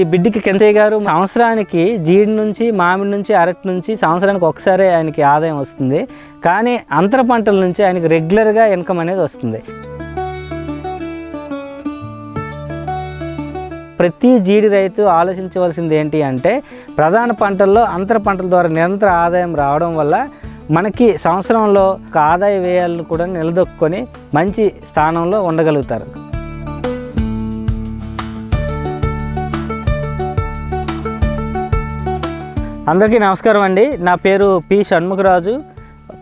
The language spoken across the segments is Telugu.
ఈ బిడ్డికి కెంచయ్య గారు సంవత్సరానికి జీడి నుంచి మామిడి నుంచి అరటి నుంచి సంవత్సరానికి ఒకసారి ఆయనకి ఆదాయం వస్తుంది. కానీ అంతర పంటల నుంచి ఆయనకి రెగ్యులర్గా ఇన్కమ్ అనేది వస్తుంది. ప్రతి జీడి రైతు ఆలోచించవలసింది ఏంటి అంటే ప్రధాన పంటల్లో అంతర పంటల ద్వారా నిరంతర ఆదాయం రావడం వల్ల మనకి సంవత్సరంలో ఒక ఆదాయ వ్యయాలను కూడా నిలదొక్కుని మంచి స్థానంలో ఉండగలుగుతారు. అందరికీ నమస్కారం అండి. నా పేరు పి షణ్ముఖరాజు.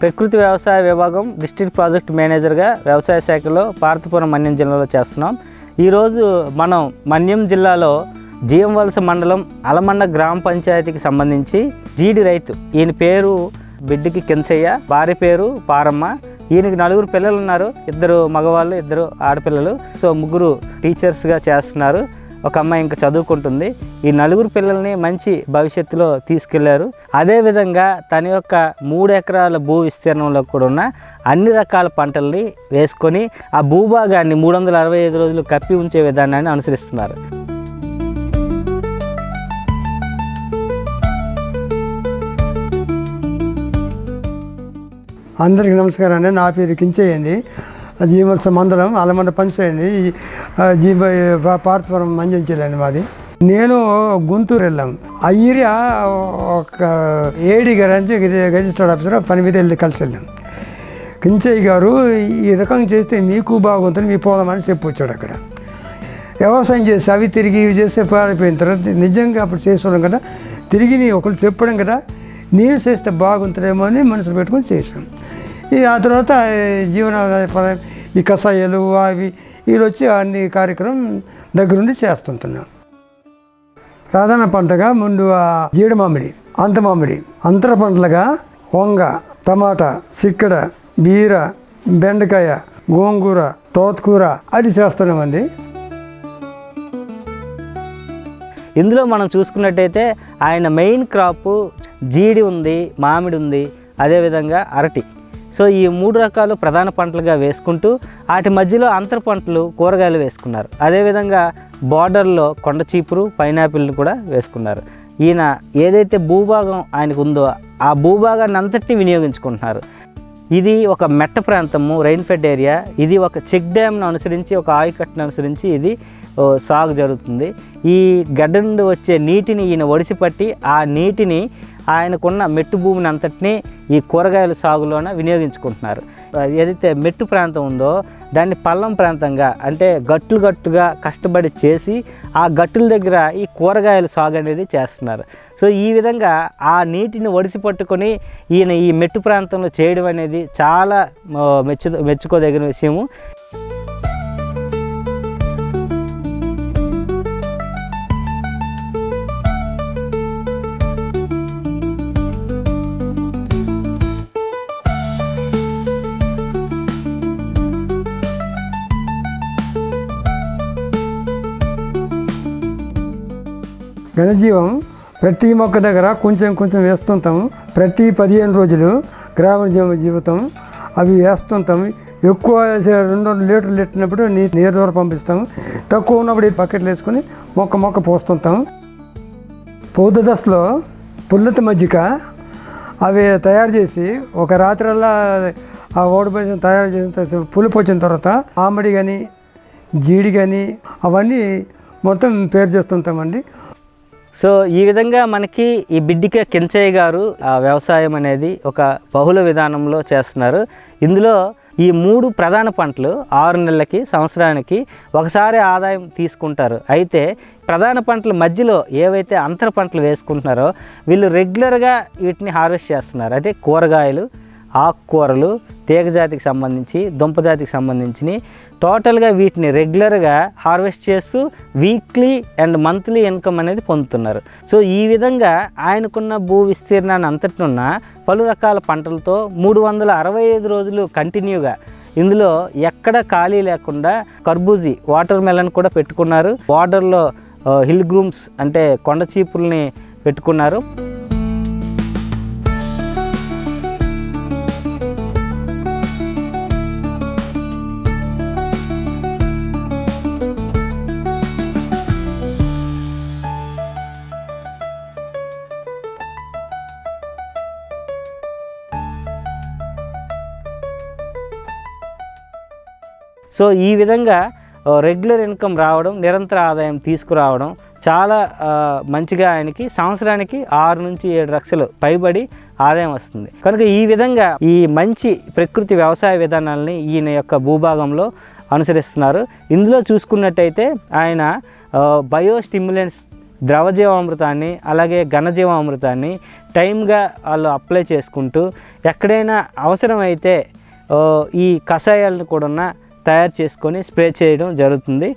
ప్రకృతి వ్యవసాయ విభాగం డిస్ట్రిక్ట్ ప్రాజెక్ట్ మేనేజర్గా వ్యవసాయ శాఖలో పార్తపురం మన్యం జిల్లాలో చేస్తున్నాం. ఈరోజు మనం మన్యం జిల్లాలో జీవంవలస మండలం అలమండ గ్రామ పంచాయతీకి సంబంధించి జీడి రైతు ఈయన పేరు బిడ్డకి కించయ్య భార్య పేరు పారమ్మ. ఈయనకి నలుగురు పిల్లలు ఉన్నారు. ఇద్దరు మగవాళ్ళు ఇద్దరు ఆడపిల్లలు. సో ముగ్గురు టీచర్స్గా చేస్తున్నారు. ఒక అమ్మాయి ఇంకా చదువుకుంటుంది. ఈ నలుగురు పిల్లల్ని మంచి భవిష్యత్తులో తీసుకెళ్ళారు. అదేవిధంగా తన యొక్క మూడు ఎకరాల భూ విస్తీర్ణంలో కూడా ఉన్న అన్ని రకాల పంటల్ని వేసుకొని ఆ భూభాగాన్ని మూడు వందల అరవై ఐదు రోజులు కప్పి ఉంచే విధానాన్ని అనుసరిస్తున్నారు. అందరికీ నమస్కారం అండి. నా పేరు కించేయండి జీవత్స మండలం అలమండ పంచాయండి జీవ పార్తపురం మంజంచెలండి మాది. నేను గుంటూరు వెళ్ళాం. ఆ ఏరియా ఒక ఏడి గారు అంటే రిజిస్టర్డ్ ఆఫీసర్ పని మీద వెళ్ళి కలిసి వెళ్ళాం. కించయ్య గారు ఈ రకం చేస్తే మీకు బాగుంటుంది మీ పోదామని చెప్పొచ్చాడు అక్కడ. వ్యవసాయం చేసి అవి తిరిగి ఇవి చేస్తే పాడైపోయిన తర్వాత నిజంగా అప్పుడు చేసుకోవడం కదా. తిరిగి నీ ఒకరు చెప్పడం కదా నేను చేస్తే బాగుంటుందేమో అని మనసులో పెట్టుకొని చేసాం ఆ తర్వాత జీవనోపాధి పద- ఈ కషాయాలు అవి వీళ్ళు వచ్చి అన్ని కార్యక్రమం దగ్గరుండి చేస్తుంటున్నాం. ప్రధాన పంటగా ముందు జీడి మామిడి అంత మామిడి అంతర పంటలుగా వంగ టమాటా చిక్కడ బీర బెండకాయ గోంగూర తోతకూర అది చేస్తున్నామండి. ఇందులో మనం చూసుకున్నట్టయితే ఆయన మెయిన్ క్రాప్ జీడి ఉంది మామిడి ఉంది అదేవిధంగా అరటి. సో ఈ మూడు రకాలు ప్రధాన పంటలుగా వేసుకుంటూ వాటి మధ్యలో అంతర పంటలు కూరగాయలు వేసుకున్నారు. అదేవిధంగా బార్డర్లో కొండ చీపురు పైనాపిల్ని కూడా వేసుకున్నారు. ఈయన ఏదైతే భూభాగం ఆయనకు ఉందో ఆ భూభాగాన్ని అంతటిని వినియోగించుకుంటున్నారు. ఇది ఒక మెట్ట ప్రాంతము రైన్ఫెడ్ ఏరియా. ఇది ఒక చెక్ డ్యామ్ను అనుసరించి ఒక ఆయకట్టును అనుసరించి ఇది సాగు జరుగుతుంది. ఈ గడ్డ నుండి వచ్చే నీటిని ఈయన ఒడిసి పట్టి ఆ నీటిని ఆయనకున్న మెట్టు భూమిని అంతటినీ ఈ కూరగాయల సాగులోన వినియోగించుకుంటున్నారు. ఏదైతే మెట్టు ప్రాంతం ఉందో దాన్ని పల్లం ప్రాంతంగా అంటే గట్లు గట్టుగా కష్టపడి చేసి ఆ గట్టుల దగ్గర ఈ కూరగాయల సాగు అనేది చేస్తున్నారు. సో ఈ విధంగా ఆ నీటిని ఒడిసి పట్టుకొని ఈయన ఈ మెట్టు ప్రాంతంలో చేయడం అనేది చాలా మెచ్చు మెచ్చుకోదగిన విషయము. ఘనజీవం ప్రతి మొక్క దగ్గర కొంచెం కొంచెం వేస్తుంటాం. ప్రతి పదిహేను రోజులు గ్రామ జీవితం అవి వేస్తుంటాం. ఎక్కువ రెండు వందల లీటర్లు ఎట్టినప్పుడు నీ నీరు ద్వారా పంపిస్తాం. తక్కువ ఉన్నప్పుడు ఈ బకెట్లు వేసుకొని మొక్క మొక్క పోస్తుంటాం. పూత దశలో పుల్లతి మజ్జిగ అవి తయారు చేసి ఒక రాత్రల్లా ఆ ఓడిపోయిన తయారు చేసిన పులుపు వచ్చిన తర్వాత ఆమడి కానీ జీడి కానీ అవన్నీ మొత్తం పేరు చేస్తుంటామండి. సో ఈ విధంగా మనకి ఈ బిడ్డిక కెంచయ్య గారు వ్యవసాయం అనేది ఒక బహుళ విధానంలో చేస్తున్నారు. ఇందులో ఈ మూడు ప్రధాన పంటలు ఆరు నెలలకి సంవత్సరానికి ఒకసారి ఆదాయం తీసుకుంటారు. అయితే ప్రధాన పంటల మధ్యలో ఏవైతే అంతర పంటలు వేసుకుంటున్నారో వీళ్ళు రెగ్యులర్గా వీటిని హార్వెస్ట్ చేస్తున్నారు. అయితే కూరగాయలు ఆకుకూరలు తీగ జాతికి సంబంధించి దుంప జాతికి సంబంధించి టోటల్గా వీటిని రెగ్యులర్గా హార్వెస్ట్ చేస్తూ వీక్లీ అండ్ మంత్లీ ఇన్కమ్ అనేది పొందుతున్నారు. సో ఈ విధంగా ఆయనకున్న భూ విస్తీర్ణాన్ని అంతటినున్న పలు రకాల పంటలతో మూడు వందల అరవై ఐదు రోజులు కంటిన్యూగా ఇందులో ఎక్కడ ఖాళీ లేకుండా కర్బూజీ వాటర్ మెలన్ కూడా పెట్టుకున్నారు. బార్డర్లో హిల్ గ్రూమ్స్ అంటే కొండ చీపుల్ని పెట్టుకున్నారు. సో ఈ విధంగా రెగ్యులర్ ఇన్కమ్ రావడం నిరంతర ఆదాయం తీసుకురావడం చాలా మంచిగా ఆయనకి సంవత్సరానికి ఆరు నుంచి ఏడు లక్షలు పైబడి ఆదాయం వస్తుంది. కనుక ఈ విధంగా ఈ మంచి ప్రకృతి వ్యవసాయ విధానాలని ఈయన యొక్క భూభాగంలో అనుసరిస్తున్నారు. ఇందులో చూసుకున్నట్టయితే ఆయన బయో స్టిమ్యులెంట్స్ ద్రవజీవామృతాన్ని అలాగే ఘనజీవామృతాన్ని టైమ్గా వాళ్ళు అప్లై చేసుకుంటూ ఎక్కడైనా అవసరమైతే ఈ కషాయాలను కూడా తయారు చేసుకొని స్ప్రే చేయడం జరుగుతుంది.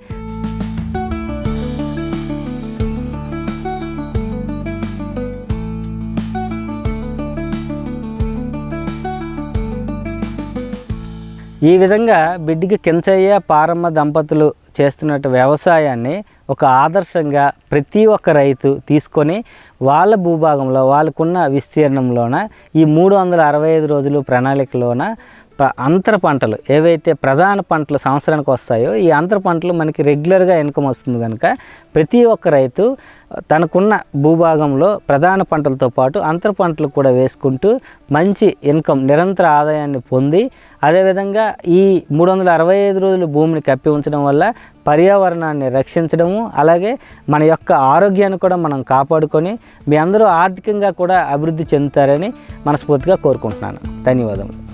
ఈ విధంగా బిడ్డికి కించయ్య పారమ్మ దంపతులు చేస్తున్నట్టు వ్యవసాయాన్ని ఒక ఆదర్శంగా ప్రతి ఒక్క రైతు తీసుకొని వాళ్ళ భూభాగంలో వాళ్ళకున్న విస్తీర్ణంలోన ఈ మూడు వందల అరవై ఐదు రోజులు ప్రణాళికలోన అంతర పంటలు ఏవైతే ప్రధాన పంటలు సంవత్సరానికి వస్తాయో ఈ అంతర పంటలు మనకి రెగ్యులర్గా ఇన్కమ్ వస్తుంది కనుక ప్రతి ఒక్క రైతు తనకున్న భూభాగంలో ప్రధాన పంటలతో పాటు అంతర పంటలు కూడా వేసుకుంటూ మంచి ఇన్కమ్ నిరంతర ఆదాయాన్ని పొంది అదేవిధంగా ఈ మూడు వందల అరవై ఐదు రోజులు భూమిని కప్పి ఉంచడం వల్ల పర్యావరణాన్ని రక్షించడము అలాగే మన యొక్క ఆరోగ్యాన్ని కూడా మనం కాపాడుకొని మీ అందరూ ఆర్థికంగా కూడా అభివృద్ధి చెందుతారని మనస్ఫూర్తిగా కోరుకుంటున్నాను. ధన్యవాదములు.